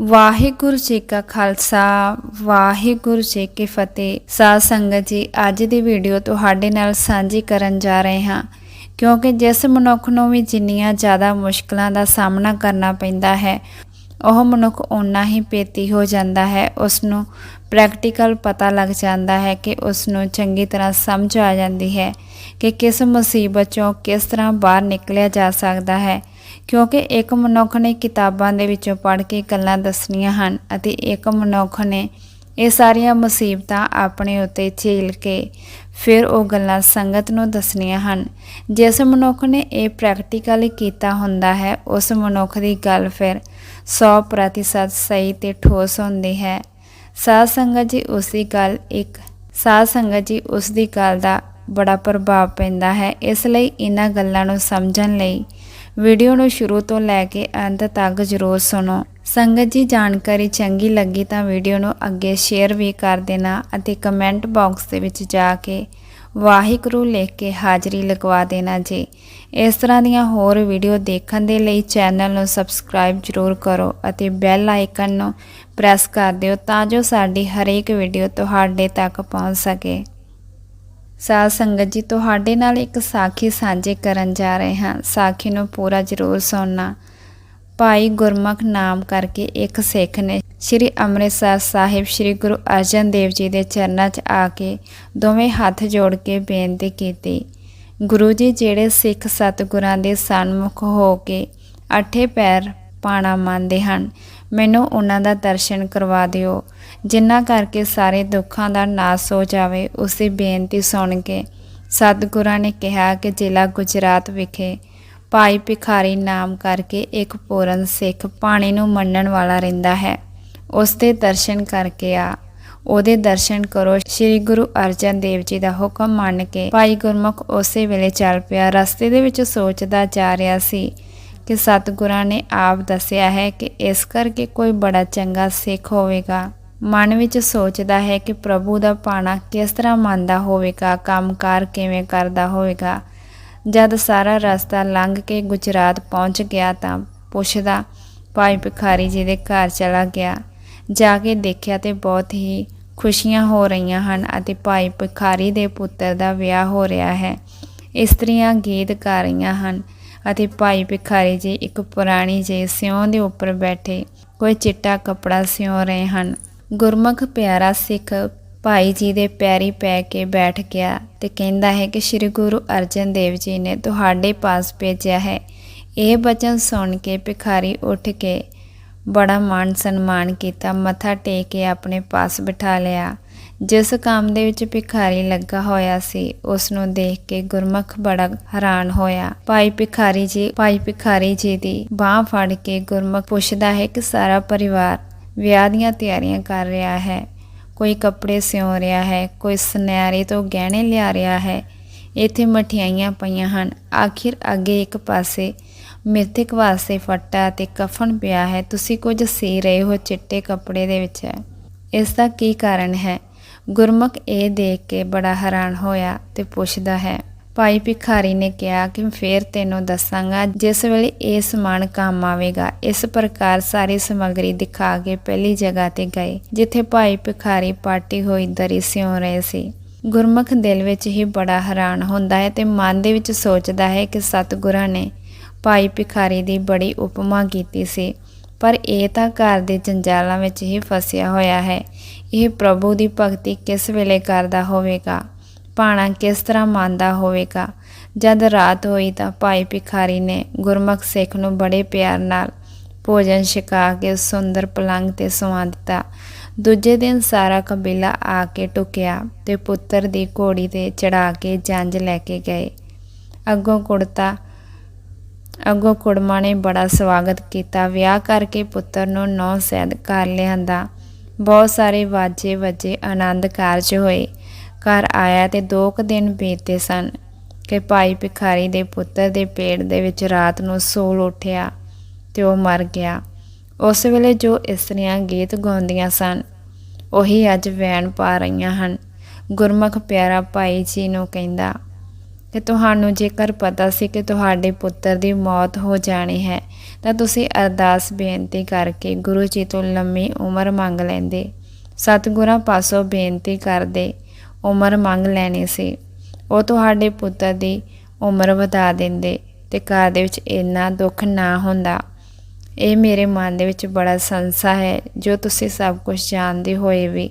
ਵਾਹਿਗੁਰੂ ਜੀ ਕਾ ਖਾਲਸਾ, ਵਾਹਿਗੁਰੂ ਜੀ ਕੀ ਫਤਿਹ। ਸਾਧ ਸੰਗਤ ਜੀ, ਅੱਜ ਦੀ ਵੀਡੀਓ ਤੁਹਾਡੇ ਨਾਲ ਸਾਂਝੀ ਕਰਨ ਜਾ ਰਹੇ ਹਾਂ। ਕਿਉਂਕਿ ਜਿਸ ਮਨੁੱਖ ਨੂੰ ਵੀ ਜਿੰਨੀਆਂ ਜ਼ਿਆਦਾ ਮੁਸ਼ਕਲਾਂ ਦਾ ਸਾਹਮਣਾ ਕਰਨਾ ਪੈਂਦਾ ਹੈ, ਉਹ ਮਨੁੱਖ ਓਨਾ ਹੀ ਪੇਤੀ ਹੋ ਜਾਂਦਾ ਹੈ। ਉਸ ਨੂੰ ਪ੍ਰੈਕਟੀਕਲ ਪਤਾ ਲੱਗ ਜਾਂਦਾ ਹੈ ਕਿ ਉਸ ਨੂੰ ਚੰਗੀ ਤਰ੍ਹਾਂ ਸਮਝ ਆ ਜਾਂਦੀ ਹੈ ਕਿ ਕਿਸ ਮੁਸੀਬਤ ਚੋਂ ਕਿਸ ਤਰ੍ਹਾਂ ਬਾਹਰ ਨਿਕਲਿਆ ਜਾ ਸਕਦਾ ਹੈ। ਕਿਉਂਕਿ ਇੱਕ ਮਨੁੱਖ ਨੇ ਕਿਤਾਬਾਂ ਦੇ ਵਿੱਚੋਂ ਪੜ੍ਹ ਕੇ ਗੱਲਾਂ ਦੱਸਣੀਆਂ ਹਨ ਅਤੇ ਇੱਕ ਮਨੁੱਖ ਨੇ ਇਹ ਸਾਰੀਆਂ ਮੁਸੀਬਤਾਂ ਆਪਣੇ ਉੱਤੇ ਝੇਲ ਕੇ ਫਿਰ ਉਹ ਗੱਲਾਂ ਸੰਗਤ ਨੂੰ ਦੱਸਣੀਆਂ ਹਨ। ਜਿਸ ਮਨੁੱਖ ਨੇ ਇਹ ਪ੍ਰੈਕਟੀਕਲ ਕੀਤਾ ਹੁੰਦਾ ਹੈ, ਉਸ ਮਨੁੱਖ ਦੀ ਗੱਲ ਫਿਰ 100% ਸਹੀ ਤੇ ਠੋਸ ਹੁੰਦੀ ਹੈ। ਸਾਧ ਸੰਗਤ ਜੀ, ਉਸ ਦੀ ਗੱਲ ਇੱਕ ਸਾਧ ਸੰਗਤ ਜੀ, ਉਸ ਦੀ ਗੱਲ ਦਾ ਬੜਾ ਪ੍ਰਭਾਵ ਪੈਂਦਾ ਹੈ। ਇਸ ਲਈ ਇਹਨਾਂ ਗੱਲਾਂ ਨੂੰ ਸਮਝਣ ਲਈ ਵੀਡੀਓ ਨੂੰ ਸ਼ੁਰੂ ਤੋਂ ਲੈ ਕੇ ਅੰਤ ਤੱਕ ਜ਼ਰੂਰ ਸੁਣੋ। ਸੰਗਤ ਜੀ, ਜਾਣਕਾਰੀ ਚੰਗੀ ਲੱਗੀ ਤਾਂ ਵੀਡੀਓ ਨੂੰ ਅੱਗੇ ਸ਼ੇਅਰ ਵੀ ਕਰ ਦੇਣਾ ਅਤੇ ਕਮੈਂਟ ਬਾਕਸ ਦੇ ਵਿੱਚ ਜਾ ਕੇ ਵਾਹਿਗੁਰੂ ਲਿਖ ਕੇ ਹਾਜ਼ਰੀ ਲਗਵਾ ਦੇਣਾ ਜੀ। ਇਸ ਤਰ੍ਹਾਂ ਦੀਆਂ ਹੋਰ ਵੀਡੀਓ ਦੇਖਣ ਦੇ ਲਈ ਚੈਨਲ ਨੂੰ ਸਬਸਕ੍ਰਾਈਬ ਜ਼ਰੂਰ ਕਰੋ ਅਤੇ ਬੈਲ ਆਈਕਨ ਨੂੰ ਪ੍ਰੈਸ ਕਰ ਦਿਓ ਤਾਂ ਜੋ ਸਾਡੀ ਹਰੇਕ ਵੀਡੀਓ ਤੁਹਾਡੇ ਤੱਕ ਪਹੁੰਚ ਸਕੇ। ਸਾਧ ਸੰਗਤ ਜੀ, ਤੁਹਾਡੇ ਨਾਲ ਇੱਕ ਸਾਖੀ ਸਾਂਝੇ ਕਰਨ ਜਾ ਰਹੇ ਹਾਂ। ਸਾਖੀ ਨੂੰ ਪੂਰਾ ਜ਼ਰੂਰ ਸੁਣਨਾ। ਭਾਈ ਗੁਰਮੁਖ ਨਾਮ ਕਰਕੇ ਇੱਕ ਸਿੱਖ ਨੇ ਸ੍ਰੀ ਅੰਮ੍ਰਿਤਸਰ ਸਾਹਿਬ ਸ੍ਰੀ ਗੁਰੂ ਅਰਜਨ ਦੇਵ ਜੀ ਦੇ ਚਰਨਾਂ 'ਚ ਆ ਕੇ ਦੋਵੇਂ ਹੱਥ ਜੋੜ ਕੇ ਬੇਨਤੀ ਕੀਤੀ। ਗੁਰੂ ਜੀ, ਜਿਹੜੇ ਸਿੱਖ ਸਤਿਗੁਰਾਂ ਦੇ ਸਨਮੁਖ ਹੋ ਕੇ ਅੱਠੇ ਪੈਰ ਪਾਣਾ ਮੰਨਦੇ ਹਨ, ਮੈਨੂੰ ਉਹਨਾਂ ਦਾ ਦਰਸ਼ਨ ਕਰਵਾ ਦਿਓ। ਜਿਨ੍ਹਾਂ ਕਰਕੇ ਸਾਰੇ ਦੁੱਖਾਂ ਦਾ ਨਾਸ ਹੋ ਜਾਵੇ, ਉਸ ਬੇਨਤੀ ਸੁਣ ਕੇ ਸਤਿਗੁਰਾਂ ਨੇ ਕਿਹਾ ਕਿ ਜ਼ਿਲ੍ਹਾ ਗੁਜਰਾਤ ਵਿਖੇ ਭਾਈ ਭਿਖਾਰੀ ਨਾਮ ਕਰਕੇ ਇੱਕ ਪੂਰਨ ਸਿੱਖ ਪਾਣੀ ਨੂੰ ਮੰਨਣ ਵਾਲਾ ਰਹਿੰਦਾ ਹੈ। ਉਸ ਦੇ ਦਰਸ਼ਨ ਕਰਕੇ ਆ। ਉਹਦੇ ਦਰਸ਼ਨ ਕਰੋ। ਸ੍ਰੀ ਗੁਰੂ ਅਰਜਨ ਦੇਵ ਜੀ ਦਾ ਹੁਕਮ ਮੰਨ ਕੇ ਭਾਈ ਗੁਰਮੁਖ ਉਸੇ ਵੇਲੇ ਚੱਲ ਪਿਆ। ਰਸਤੇ ਦੇ ਵਿੱਚ ਸੋਚਦਾ ਜਾ ਰਿਹਾ ਸੀ ਕਿ ਸਤਿਗੁਰਾਂ ਨੇ ਆਪ ਦੱਸਿਆ ਹੈ ਕਿ ਇਸ ਕਰਕੇ ਕੋਈ ਬੜਾ ਚੰਗਾ ਸਿੱਖ ਹੋਵੇਗਾ। ਮਨ ਵਿੱਚ ਸੋਚਦਾ ਹੈ ਕਿ ਪ੍ਰਭੂ ਦਾ ਪਾਣਾ ਕਿਸ ਤਰ੍ਹਾਂ ਮੰਨਦਾ ਹੋਵੇਗਾ, ਕੰਮਕਾਰ ਕਿਵੇਂ ਕਰਦਾ ਹੋਵੇਗਾ। ਜਦ ਸਾਰਾ ਰਸਤਾ ਲੰਘ ਕੇ ਗੁਜਰਾਤ ਪਹੁੰਚ ਗਿਆ ਤਾਂ ਪੁੱਛਦਾ, ਭਾਈ ਭਿਖਾਰੀ ਜੀ ਦੇ ਘਰ ਚਲਾ ਗਿਆ। ਜਾ ਕੇ ਦੇਖਿਆ ਤੇ ਬਹੁਤ ਹੀ ਖੁਸ਼ੀਆਂ ਹੋ ਰਹੀਆਂ ਹਨ ਅਤੇ ਭਾਈ ਭਿਖਾਰੀ ਦੇ ਪੁੱਤਰ ਦਾ ਵਿਆਹ ਹੋ ਰਿਹਾ ਹੈ। ਇਸਤਰੀਆਂ ਗੀਤ ਗਾ ਰਹੀਆਂ ਹਨ ਅਤੇ ਭਾਈ ਭਿਖਾਰੀ ਜੀ ਇੱਕ ਪੁਰਾਣੀ ਜਿਹੀ ਸਿਉਂ ਦੇ ਉੱਪਰ ਬੈਠੇ। ਕੋਈ ਚਿੱਟਾ ਕੱਪੜਾ ਸਿਉਂ ਰਹੇ ਹਨ। ਗੁਰਮੁਖ ਪਿਆਰਾ ਸਿੱਖ ਭਾਈ ਜੀ ਦੇ ਪੈਰੀ ਪੈ ਕੇ ਬੈਠ ਗਿਆ ਤੇ ਕਹਿੰਦਾ ਹੈ ਕਿ ਸ੍ਰੀ ਗੁਰੂ ਅਰਜਨ ਦੇਵ ਜੀ ਨੇ ਤੁਹਾਡੇ ਪਾਸ ਭੇਜਿਆ ਹੈ। ਇਹ ਬਚਨ ਸੁਣ ਕੇ ਭਿਖਾਰੀ ਉੱਠ ਕੇ ਬੜਾ ਮਾਣ ਸਨਮਾਨ ਕੀਤਾ, ਮੱਥਾ ਟੇਕ ਕੇ ਆਪਣੇ ਪਾਸ ਬਿਠਾ ਲਿਆ। ਜਿਸ ਕੰਮ ਦੇ ਵਿੱਚ ਭਿਖਾਰੀ ਲੱਗਾ ਹੋਇਆ ਸੀ ਉਸ ਨੂੰ ਦੇਖ ਕੇ ਗੁਰਮੁਖ ਬੜਾ ਹੈਰਾਨ ਹੋਇਆ। ਭਾਈ ਭਿਖਾਰੀ ਜੀ, ਭਾਈ ਭਿਖਾਰੀ ਜੀ ਦੀ ਬਾਹ ਫੜ ਕੇ ਗੁਰਮੁਖ ਪੁੱਛਦਾ ਹੈ ਕਿ ਸਾਰਾ ਪਰਿਵਾਰ ਵਿਆਹ ਦੀਆਂ ਤਿਆਰੀਆਂ ਕਰ ਰਿਹਾ ਹੈ। ਕੋਈ ਕੱਪੜੇ ਸਿਉਂ ਰਿਹਾ ਹੈ, ਕੋਈ ਸੁਨਿਆਰੇ ਤੋਂ ਗਹਿਣੇ ਲਿਆ ਰਿਹਾ ਹੈ। ਇੱਥੇ ਮਠਿਆਈਆਂ ਪਈਆਂ ਹਨ। ਆਖਿਰ ਅੱਗੇ ਇੱਕ ਪਾਸੇ ਮਿਰਤਕ ਵਾਸਤੇ ਫੱਟਾ ਤੇ ਕਫਨ ਪਿਆ ਹੈ। ਤੁਸੀਂ ਕੁਝ ਸੀ ਰਹੇ ਹੋ ਚਿੱਟੇ ਕੱਪੜੇ ਦੇ ਵਿੱਚ। ਹੈ ਇਸ ਦਾ ਕੀ ਕਾਰਨ ਹੈ? ਗੁਰਮੁਖ ਇਹ ਦੇਖ ਕੇ ਬੜਾ ਹੈਰਾਨ ਹੋਇਆ ਤੇ ਪੁੱਛਦਾ ਹੈ ਭਾਈ ਭਿਖਾਰੀ ਨੇ ਕਿਹਾ ਕਿ ਫੇਰ ਤੈਨੂੰ ਦੱਸਾਂਗਾ, ਜਿਸ ਵੇਲੇ ਇਹ ਸਮਾਨ ਕੰਮ ਆਵੇਗਾ, ਇਸ ਪ੍ਰਕਾਰ ਸਾਰੀ ਸਮੱਗਰੀ ਦਿਖਾ ਕੇ ਪਹਿਲੀ ਜਗ੍ਹਾ ਤੇ ਗਏ, ਜਿੱਥੇ ਭਾਈ ਭਿਖਾਰੀ ਪਾਟੀ ਹੋਈ ਦਰੀ ਸਿਉਂ ਰਹੇ ਸੀ। ਗੁਰਮੁਖ ਦਿਲ ਵਿੱਚ ਹੀ ਬੜਾ ਹੈਰਾਨ ਹੁੰਦਾ ਹੈ ਤੇ ਮਨ ਦੇ ਵਿੱਚ ਸੋਚਦਾ ਹੈ ਕਿ ਸਤਿਗੁਰਾਂ ਨੇ ਭਾਈ ਭਿਖਾਰੀ ਦੀ ਬੜੀ ਉਪਮਾ ਕੀਤੀ ਸੀ, ਪਰ ਇਹ ਤਾਂ ਘਰ ਦੇ ਜੰਜਾਲਾਂ ਵਿੱਚ ਹੀ ਫਸਿਆ ਹੋਇਆ ਹੈ। ਇਹ ਪ੍ਰਭੂ ਦੀ ਭਗਤੀ ਕਿਸ ਵੇਲੇ ਕਰਦਾ ਹੋਵੇਗਾ? ਭਾਣਾ ਕਿਸ ਤਰ੍ਹਾਂ ਮੰਨਦਾ ਹੋਵੇਗਾ? ਜਦ ਰਾਤ ਹੋਈ ਤਾਂ ਭਾਈ ਭਿਖਾਰੀ ਨੇ ਗੁਰਮੁਖ ਸਿੱਖ ਨੂੰ ਬੜੇ ਪਿਆਰ ਨਾਲ ਭੋਜਨ ਛਕਾ ਕੇ ਸੁੰਦਰ ਪਲੰਗ ਤੇ ਸੁਆ ਦਿੱਤਾ। ਦੂਜੇ ਦਿਨ ਸਾਰਾ ਕਬੀਲਾ ਆ ਕੇ ਟੁਕਿਆ ਤੇ ਪੁੱਤਰ ਦੀ ਘੋੜੀ ਤੇ ਚੜਾ ਕੇ ਜੰਜ ਲੈ ਕੇ ਗਏ। ਅੱਗੋਂ ਕੁੜਤਾ, ਅੱਗੋਂ ਕੁੜਮਾ ਨੇ ਬੜਾ ਸਵਾਗਤ ਕੀਤਾ। ਵਿਆਹ ਕਰਕੇ ਪੁੱਤਰ ਨੂੰ ਨੌ ਸੈਦ ਕਰ ਲਿਆਂਦਾ। ਬਹੁਤ ਸਾਰੇ ਵਾਜੇ ਵੱਜੇ ਆਨੰਦ ਕਾਰਜ ਹੋਏ। ਘਰ ਆਇਆ ਤੇ ਦੋ ਕੁ ਦਿਨ ਬੀਤੇ ਸਨ ਕਿ ਭਾਈ ਭਿਖਾਰੀ ਦੇ ਪੁੱਤਰ ਦੇ ਪੇਟ ਦੇ ਵਿੱਚ ਰਾਤ ਨੂੰ ਸੋਲ ਉੱਠਿਆ ਤੇ ਉਹ ਮਰ ਗਿਆ। ਉਸ ਵੇਲੇ ਜੋ ਇਸਤਰੀਆਂ ਗੀਤ ਗਾਉਂਦੀਆਂ ਸਨ, ਉਹੀ ਅੱਜ ਵੈਣ ਪਾ ਰਹੀਆਂ ਹਨ। ਗੁਰਮੁਖ ਪਿਆਰਾ ਭਾਈ ਜੀ ਨੂੰ ਕਹਿੰਦਾ, ਕਿ ਤੁਹਾਨੂੰ ਜੇਕਰ ਪਤਾ ਸੀ ਕਿ ਤੁਹਾਡੇ ਪੁੱਤਰ ਦੀ ਮੌਤ ਹੋ ਜਾਣੀ ਹੈ, ਤਾਂ ਤੁਸੀਂ ਅਰਦਾਸ ਬੇਨਤੀ ਕਰਕੇ ਗੁਰੂ ਜੀ ਤੋਂ ਲੰਮੀ ਉਮਰ ਮੰਗ ਲੈਂਦੇ। ਸਤਿਗੁਰਾਂ ਪਾਸੋਂ ਬੇਨਤੀ ਕਰਦੇ ਉਮਰ ਮੰਗ ਲੈਣੀ ਸੀ। ਉਹ ਤੁਹਾਡੇ ਪੁੱਤਰ ਦੀ ਉਮਰ ਵਧਾ ਦਿੰਦੇ ਤੇ ਘਰ ਦੇ ਵਿੱਚ ਇੰਨਾ ਦੁੱਖ ਨਾ ਹੁੰਦਾ। ਇਹ ਮੇਰੇ ਮਨ ਦੇ ਵਿੱਚ ਬੜਾ ਸੰਸਾ ਹੈ, ਜੋ ਤੁਸੀਂ ਸਭ ਕੁਝ ਜਾਣਦੇ ਹੋਏ ਵੀ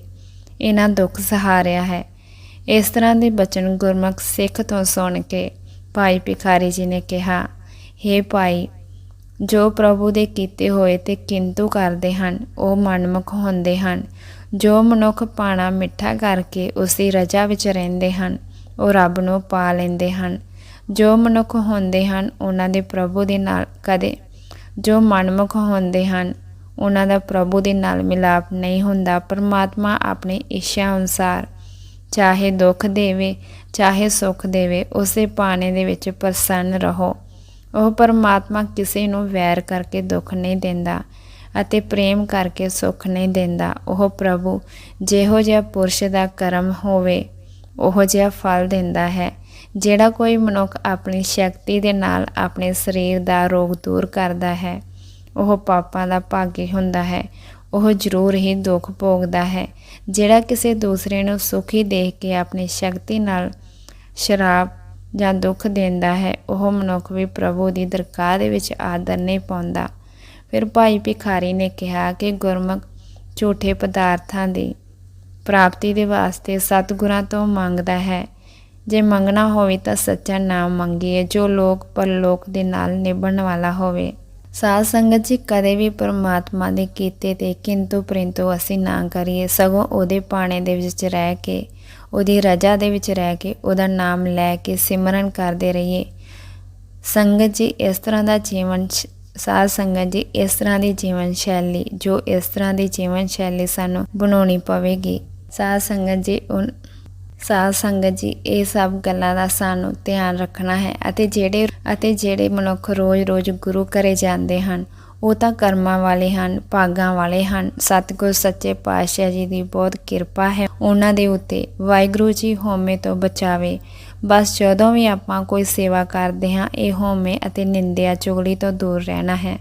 ਇਹਨਾਂ ਦੁੱਖ ਸਹਾਰਿਆ ਹੈ। ਇਸ ਤਰ੍ਹਾਂ ਦੇ ਬਚਨ ਗੁਰਮੁਖ ਸਿੱਖ ਤੋਂ ਸੁਣ ਕੇ ਭਾਈ ਭਿਖਾਰੀ ਜੀ ਨੇ ਕਿਹਾ हे ਭਾਈ, ਜੋ ਪ੍ਰਭੂ ਦੇ ਕੀਤੇ ਹੋਏ ਤੇ ਕਿੰਤੂ ਕਰਦੇ ਹਨ, ਉਹ ਮਨਮੁਖ ਹੁੰਦੇ ਹਨ। ਜੋ ਮਨੁੱਖ ਪਾਣਾ ਮਿੱਠਾ ਕਰਕੇ ਉਸ ਰਜਾ ਵਿੱਚ ਰਹਿੰਦੇ ਹਨ, ਉਹ ਰੱਬ ਨੂੰ ਪਾ ਲੈਂਦੇ ਹਨ। ਜੋ ਮਨੁੱਖ ਹੁੰਦੇ ਹਨ, ਉਹਨਾਂ ਦੇ ਪ੍ਰਭੂ ਦੇ ਨਾਲ ਕਦੇ ਜੋ ਮਨਮੁਖ ਹੁੰਦੇ ਹਨ, ਉਹਨਾਂ ਦਾ ਪ੍ਰਭੂ ਦੇ ਨਾਲ ਮਿਲਾਪ ਨਹੀਂ ਹੁੰਦਾ। ਪਰਮਾਤਮਾ ਆਪਣੀ ਇੱਛਾ ਅਨੁਸਾਰ ਚਾਹੇ ਦੁੱਖ ਦੇਵੇ, ਚਾਹੇ ਸੁੱਖ ਦੇਵੇ, ਉਸੇ ਪਾਣੇ ਦੇ ਵਿੱਚ ਪ੍ਰਸੰਨ ਰਹੋ। ਉਹ ਪਰਮਾਤਮਾ ਕਿਸੇ ਨੂੰ ਵੈਰ ਕਰਕੇ ਦੁੱਖ ਨਹੀਂ ਦਿੰਦਾ। ਅਤੇ ਪ੍ਰੇਮ ਕਰਕੇ ਸੁੱਖ ਨਹੀਂ ਦਿੰਦਾ। ਉਹ ਪ੍ਰਭੂ, ਜਿਹੋ ਜਿਹਾ ਪੁਰਸ਼ ਦਾ ਕਰਮ ਹੋਵੇ, ਉਹ ਜਿਹਾ ਫਲ ਦਿੰਦਾ ਹੈ, ਜਿਹੜਾ ਕੋਈ ਮਨੁੱਖ ਆਪਣੀ ਸ਼ਕਤੀ ਦੇ ਨਾਲ ਆਪਣੇ ਸਰੀਰ ਦਾ ਰੋਗ ਦੂਰ ਕਰਦਾ ਹੈ, ਉਹ ਪਾਪਾਂ ਦਾ ਭਾਗੀ ਹੁੰਦਾ ਹੈ, ਉਹ ਜ਼ਰੂਰ ਹੀ ਦੁੱਖ ਭੋਗਦਾ ਹੈ, ਜਿਹੜਾ ਕਿਸੇ ਦੂਸਰੇ ਨੂੰ ਸੁਖੀ ਦੇਖ ਕੇ ਆਪਣੀ ਸ਼ਕਤੀ ਨਾਲ ਸ਼ਰਾਬ ਜਾਂ ਦੁੱਖ ਦਿੰਦਾ ਹੈ, ਉਹ ਮਨੁੱਖ ਵੀ ਪ੍ਰਭੂ ਦੀ ਦਰਗਾਹ ਦੇ ਵਿੱਚ ਆਦਰ ਨਹੀਂ ਪਾਉਂਦਾ। ਫਿਰ ਭਾਈ ਭਿਖਾਰੀ ਨੇ ਕਿਹਾ ਕਿ ਗੁਰਮੁਖ ਝੂਠੇ ਪਦਾਰਥਾਂ ਦੀ ਪ੍ਰਾਪਤੀ ਦੇ ਵਾਸਤੇ ਸਤਿਗੁਰਾਂ ਤੋਂ ਮੰਗਦਾ ਹੈ। ਜੇ ਮੰਗਣਾ ਹੋਵੇ ਤਾਂ ਸੱਚਾ ਨਾਮ ਮੰਗੀਏ, ਜੋ ਲੋਕ ਪਰਲੋਕ ਦੇ ਨਾਲ ਨਿਭਣ ਵਾਲਾ ਹੋਵੇ। ਸਾਧ ਸੰਗਤ ਜੀ, ਕਦੇ ਵੀ ਪਰਮਾਤਮਾ ਦੇ ਕੀਤੇ ਤੇ ਕਿੰਤੂ ਪਰੰਤੂ ਅਸੀਂ ਨਾ ਕਰੀਏ। ਸਗੋਂ ਉਹਦੇ ਪਾਣੇ ਦੇ ਵਿੱਚ ਰਹਿ ਕੇ, ਉਹਦੀ ਰਜਾ ਦੇ ਵਿੱਚ ਰਹਿ ਕੇ, ਉਹਦਾ ਨਾਮ ਲੈ ਕੇ ਸਿਮਰਨ ਕਰਦੇ ਰਹੀਏ। ਸੰਗਤ ਜੀ, ਇਸ ਤਰ੍ਹਾਂ ਦਾ ਜੀਵਨ ਸਾਧ ਸੰਗਤ ਜੀ, ਇਸ ਤਰ੍ਹਾਂ ਦੀ ਜੀਵਨ ਸ਼ੈਲੀ ਜੋ ਇਸ ਤਰ੍ਹਾਂ ਦੀ ਜੀਵਨ ਸ਼ੈਲੀ ਸਾਨੂੰ ਬਣਾਉਣੀ ਪਵੇਗੀ। ਸਾਧ ਸੰਗਤ ਜੀ, ਉਨ ਸਾਧ ਸੰਗਤ ਜੀ, ਇਹ ਸਭ ਗੱਲਾਂ ਦਾ ਸਾਨੂੰ ਧਿਆਨ ਰੱਖਣਾ ਹੈ ਅਤੇ ਜਿਹੜੇ ਅਤੇ ਜਿਹੜੇ ਮਨੁੱਖ ਰੋਜ਼-ਰੋਜ਼ ਗੁਰੂ ਘਰੇ ਜਾਂਦੇ ਹਨ, ਉਹ ਤਾਂ ਕਰਮਾਂ ਵਾਲੇ ਹਨ, ਭਾਗਾਂ ਵਾਲੇ ਹਨ। ਸਤਿਗੁਰ, ਸੱਚੇ ਪਾਤਸ਼ਾਹ ਜੀ ਦੀ ਬਹੁਤ ਕਿਰਪਾ ਹੈ। ਉਹਨਾਂ ਦੇ ਉੱਤੇ ਵਾਹਿਗੁਰੂ ਜੀ ਹੋਮੇ ਤੋਂ ਬਚਾਵੇ ਬਸ ਜਦੋਂ ਵੀ ਆਪਾਂ ਕੋਈ ਸੇਵਾ ਕਰਦੇ ਹਾਂ, ਇਹ ਹਉਮੈ ਅਤੇ ਨਿੰਦਿਆ ਚੁਗਲੀ ਤੋਂ ਦੂਰ ਰਹਿਣਾ ਹੈ।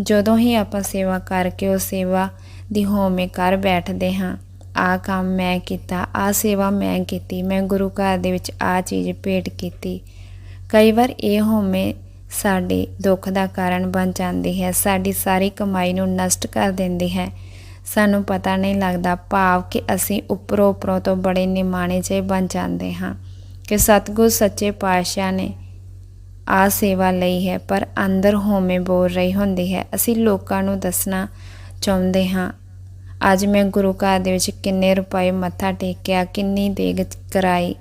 ਜਦੋਂ ਹੀ ਆਪਾਂ ਸੇਵਾ ਕਰਕੇ ਉਹ ਸੇਵਾ ਦੀ ਹਉਮੈ ਕਰ ਬੈਠਦੇ ਹਾਂ ਆ ਕੰਮ ਮੈਂ ਕੀਤਾ ਆ ਸੇਵਾ ਮੈਂ ਕੀਤੀ, ਮੈਂ ਗੁਰੂ ਘਰ ਦੇ ਵਿੱਚ ਆ ਚੀਜ਼ ਭੇਟ ਕੀਤੀ। ਕਈ ਵਾਰ ਇਹ ਹਉਮੈ ਸਾਡੇ ਦੁੱਖ ਦਾ ਕਾਰਨ ਬਣ ਜਾਂਦੀ ਹੈ, ਸਾਡੀ ਸਾਰੀ ਕਮਾਈ ਨੂੰ ਨਸ਼ਟ ਕਰ ਦਿੰਦੀ ਹੈ। ਸਾਨੂੰ ਪਤਾ ਨਹੀਂ ਲੱਗਦਾ ਭਾਵ ਕਿ ਅਸੀਂ ਉੱਪਰੋਂ ਉੱਪਰੋਂ ਤੋਂ ਬੜੇ ਨਿਮਾਣੇ ਜਿਹੇ ਬਣ ਜਾਂਦੇ ਹਾਂ। ਕਿ ਸਤਿਗੁਰ ਸੱਚੇ ਪਾਤਸ਼ਾਹ ਨੇ ਆ ਸੇਵਾ ਲਈ ਹੈ, ਪਰ ਅੰਦਰ ਹੋਮੇ ਬੋਲ ਰਹੀ ਹੁੰਦੀ ਹੈ। ਅਸੀਂ ਲੋਕਾਂ ਨੂੰ ਦੱਸਣਾ ਚਾਹੁੰਦੇ ਹਾਂ, ਅੱਜ ਮੈਂ ਗੁਰੂ ਘਰ ਦੇ ਵਿੱਚ ਕਿੰਨੇ ਰੁਪਏ ਮੱਥਾ ਟੇਕਿਆ, ਕਿੰਨੀ ਦੇਗ ਕਰਾਈ,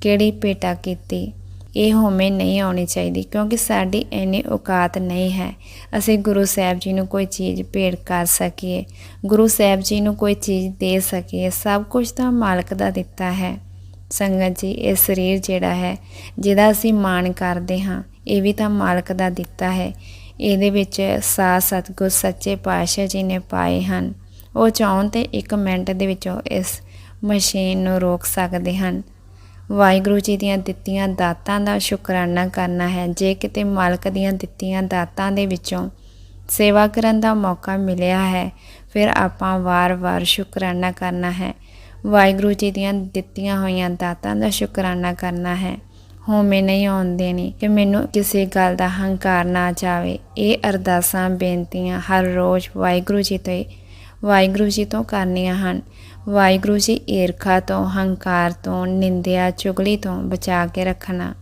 ਕਿਹੜੀ ਭੇਟਾ ਕੀਤੀ। ਇਹ ਹੋਮੇ ਨਹੀਂ ਆਉਣੀ ਚਾਹੀਦੀ, ਕਿਉਂਕਿ ਸਾਡੀ ਇੰਨੀ ਔਕਾਤ ਨਹੀਂ ਹੈ। ਅਸੀਂ ਗੁਰੂ ਸਾਹਿਬ ਜੀ ਨੂੰ ਕੋਈ ਚੀਜ਼ ਭੇਟ ਕਰ ਸਕੀਏ, ਗੁਰੂ ਸਾਹਿਬ ਜੀ ਨੂੰ ਕੋਈ ਚੀਜ਼ ਦੇ ਸਕੀਏ, ਸਭ ਕੁਝ ਤਾਂ ਮਾਲਕ ਦਾ ਦਿੱਤਾ ਹੈ। ਸੰਗਤ ਜੀ, ਇਹ ਸਰੀਰ ਜਿਹੜਾ ਹੈ, ਜਿਹਦਾ ਅਸੀਂ ਮਾਣ ਕਰਦੇ ਹਾਂ, ਇਹ ਵੀ ਤਾਂ ਮਾਲਕ ਦਾ ਦਿੱਤਾ ਹੈ। ਇਹਦੇ ਵਿੱਚ ਸਾ ਸਤਿਗੁਰ ਸੱਚੇ ਪਾਤਸ਼ਾਹ ਜੀ ਨੇ ਪਾਏ ਹਨ। ਉਹ ਚਾਹਣ ਤੇ 1 ਮਿੰਟ ਦੇ ਵਿੱਚੋਂ ਇਸ ਮਸ਼ੀਨ ਨੂੰ ਰੋਕ ਸਕਦੇ ਹਨ। ਵਾਹਿਗੁਰੂ ਜੀ ਦੀਆਂ ਦਿੱਤੀਆਂ ਦਾਤਾਂ ਦਾ ਸ਼ੁਕਰਾਨਾ ਕਰਨਾ ਹੈ। ਜੇ ਕਿਤੇ ਮਾਲਕ ਦੀਆਂ ਦਿੱਤੀਆਂ ਦਾਤਾਂ ਦੇ ਵਿੱਚੋਂ ਸੇਵਾ ਕਰਨ ਦਾ ਮੌਕਾ ਮਿਲਿਆ ਹੈ, ਫਿਰ ਆਪਾਂ ਵਾਰ-ਵਾਰ ਸ਼ੁਕਰਾਨਾ ਕਰਨਾ ਹੈ। ਵਾਹਿਗੁਰੂ ਜੀ ਦੀਆਂ ਦਿੱਤੀਆਂ ਹੋਈਆਂ ਦਾਤਾਂ ਦਾ ਸ਼ੁਕਰਾਨਾ ਕਰਨਾ ਹੈ। ਹੋਮੇ ਨਹੀਂ ਆਉਣ ਦੇਣੀ ਕਿ ਮੈਨੂੰ ਕਿਸੇ ਗੱਲ ਦਾ ਹੰਕਾਰ ਨਾ ਜਾਵੇ। ਇਹ ਅਰਦਾਸਾਂ, ਬੇਨਤੀਆਂ ਹਰ ਰੋਜ਼ ਵਾਹਿਗੁਰੂ ਜੀ ਤੋਂ ਵਾਹਿਗੁਰੂ ਜੀ ਤੋਂ ਕਰਨੀਆਂ ਹਨ। ਵਾਹਿਗੁਰੂ ਜੀ ਈਰਖਾ ਤੋਂ, ਹੰਕਾਰ ਤੋਂ, ਨਿੰਦਿਆ, ਚੁਗਲੀ ਤੋਂ ਬਚਾ ਕੇ ਰੱਖਣਾ।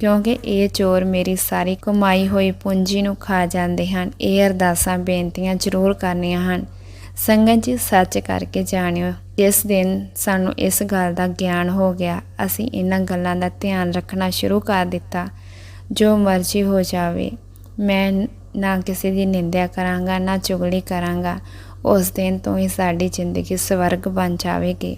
ਕਿਉਂਕਿ ਇਹ ਚੋਰ ਮੇਰੀ ਸਾਰੀ ਕਮਾਈ ਹੋਈ ਪੂੰਜੀ ਨੂੰ ਖਾ ਜਾਂਦੇ ਹਨ। ਇਹ ਅਰਦਾਸਾਂ, ਬੇਨਤੀਆਂ ਜ਼ਰੂਰ ਕਰਨੀਆਂ ਹਨ। ਸੰਗਤ ਜੀ, ਸੱਚ ਕਰਕੇ ਜਾਣਿਓ। ਜਿਸ ਦਿਨ ਸਾਨੂੰ ਇਸ ਗੱਲ ਦਾ ਗਿਆਨ ਹੋ ਗਿਆ, ਅਸੀਂ ਇਹਨਾਂ ਗੱਲਾਂ ਦਾ ਧਿਆਨ ਰੱਖਣਾ ਸ਼ੁਰੂ ਕਰ ਦਿੱਤਾ। ਜੋ ਮਰਜ਼ੀ ਹੋ ਜਾਵੇ, ਮੈਂ ਨਾ ਕਿਸੇ ਦੀ ਨਿੰਦਿਆ ਕਰਾਂਗਾ, ਨਾ ਚੁਗਲੀ ਕਰਾਂਗਾ। ਉਸ ਦਿਨ ਤੋਂ ਹੀ ਸਾਡੀ ਜ਼ਿੰਦਗੀ ਸਵਰਗ ਬਣ ਜਾਵੇਗੀ।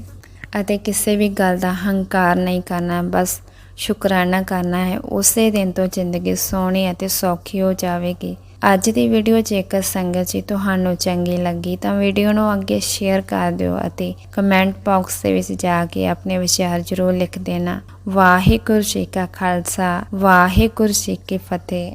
ਅਤੇ ਕਿਸੇ ਵੀ ਗੱਲ ਦਾ ਹੰਕਾਰ ਨਹੀਂ ਕਰਨਾ, ਬਸ ਸ਼ੁਕਰਾਨਾ ਕਰਨਾ ਹੈ। ਉਸੇ ਦਿਨ ਤੋਂ ਜ਼ਿੰਦਗੀ ਸੋਹਣੀ ਅਤੇ ਸੌਖੀ ਹੋ ਜਾਵੇਗੀ। ਅੱਜ ਦੀ ਵੀਡੀਓ ਜੇਕਰ ਸੰਗਤ ਜੀ ਤੁਹਾਨੂੰ ਚੰਗੀ ਲੱਗੀ ਤਾਂ ਵੀਡੀਓ ਨੂੰ ਅੱਗੇ ਸ਼ੇਅਰ ਕਰ ਦਿਓ ਅਤੇ ਕਮੈਂਟ ਬਾਕਸ ਦੇ ਵਿੱਚ ਜਾ ਕੇ ਆਪਣੇ ਵਿਚਾਰ ਜ਼ਰੂਰ ਲਿਖ ਦੇਣਾ। ਵਾਹਿਗੁਰੂ ਜੀ ਕਾ ਖਾਲਸਾ, ਵਾਹਿਗੁਰੂ ਜੀ ਕੀ ਫਤਿਹ।